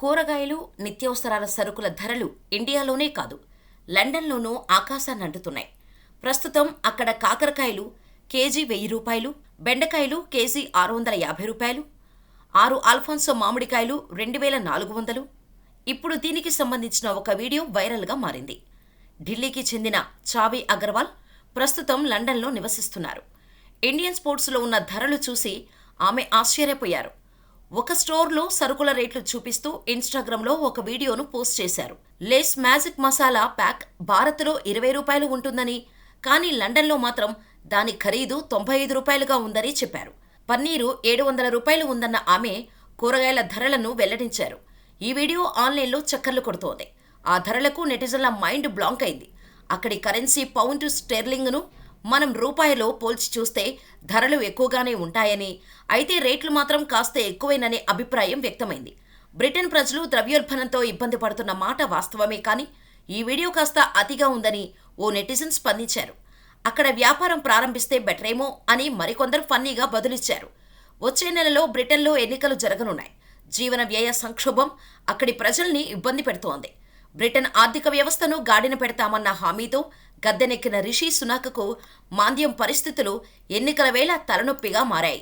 కూరగాయలు నిత్యావసరాల సరుకుల ధరలు ఇండియాలోనే కాదు లండన్లోనూ ఆకాశాన్ని అంటుతున్నాయి. ప్రస్తుతం అక్కడ కాకరకాయలు కేజీ వెయ్యి రూపాయలు బెండకాయలు కేజీ ఆరు వందల యాభై రూపాయలు ఆరు ఆల్ఫాన్సో మామిడికాయలు రెండు వేల నాలుగు వందలు. ఇప్పుడు దీనికి సంబంధించిన ఒక వీడియో వైరల్గా మారింది. ఢిల్లీకి చెందిన చావి అగర్వాల్ ప్రస్తుతం లండన్లో నివసిస్తున్నారు. ఇండియన్ స్పోర్ట్స్లో ఉన్న ధరలు చూసి ఆమె ఆశ్చర్యపోయారు. ఒక స్టోర్లో సరుకుల రేట్లు చూపిస్తూ ఇన్స్టాగ్రామ్లో ఒక వీడియోను పోస్ట్ చేశారు. లేస్ మ్యాజిక్ మసాలా ప్యాక్ భారత్లో ఇరవై రూపాయలు ఉంటుందని కానీ లండన్లో మాత్రం దాని ఖరీదు తొంభై ఐదు రూపాయలుగా ఉందని చెప్పారు. పన్నీరు ఏడు వందల రూపాయలు ఉందన్న ఆమె కూరగాయల ధరలను వెల్లడించారు. ఈ వీడియో ఆన్లైన్లో చక్కర్లు కొడుతోంది. ఆ ధరలకు నెటిజన్ల మైండ్ బ్లాంక్ అయింది. అక్కడి కరెన్సీ పౌండ్ స్టెర్లింగ్ను మనం రూపాయిలో పోల్చి చూస్తే ధరలు ఎక్కువగానే ఉంటాయని అయితే రేట్లు మాత్రం కాస్త ఎక్కువేననే అభిప్రాయం వ్యక్తమైంది. బ్రిటన్ ప్రజలు ద్రవ్యోల్బణంతో ఇబ్బంది పడుతున్న మాట వాస్తవమే కానీ ఈ వీడియో కాస్త అతిగా ఉందని ఓ నెటిజన్ స్పందించారు. అక్కడ వ్యాపారం ప్రారంభిస్తే బెటరేమో అని మరికొందరు ఫన్నీగా బదులిచ్చారు. వచ్చే నెలలో బ్రిటన్లో ఎన్నికలు జరగనున్నాయి. జీవన వ్యయ సంక్షోభం అక్కడి ప్రజల్ని ఇబ్బంది పెడుతోంది. బ్రిటన్ ఆర్థిక వ్యవస్థను గాడిన పెడతామన్న హామీతో గద్దెనెక్కిన రిషి సునాకకు మాంద్యం పరిస్థితులు ఎన్నికల వేళ తలనొప్పిగా మారాయి.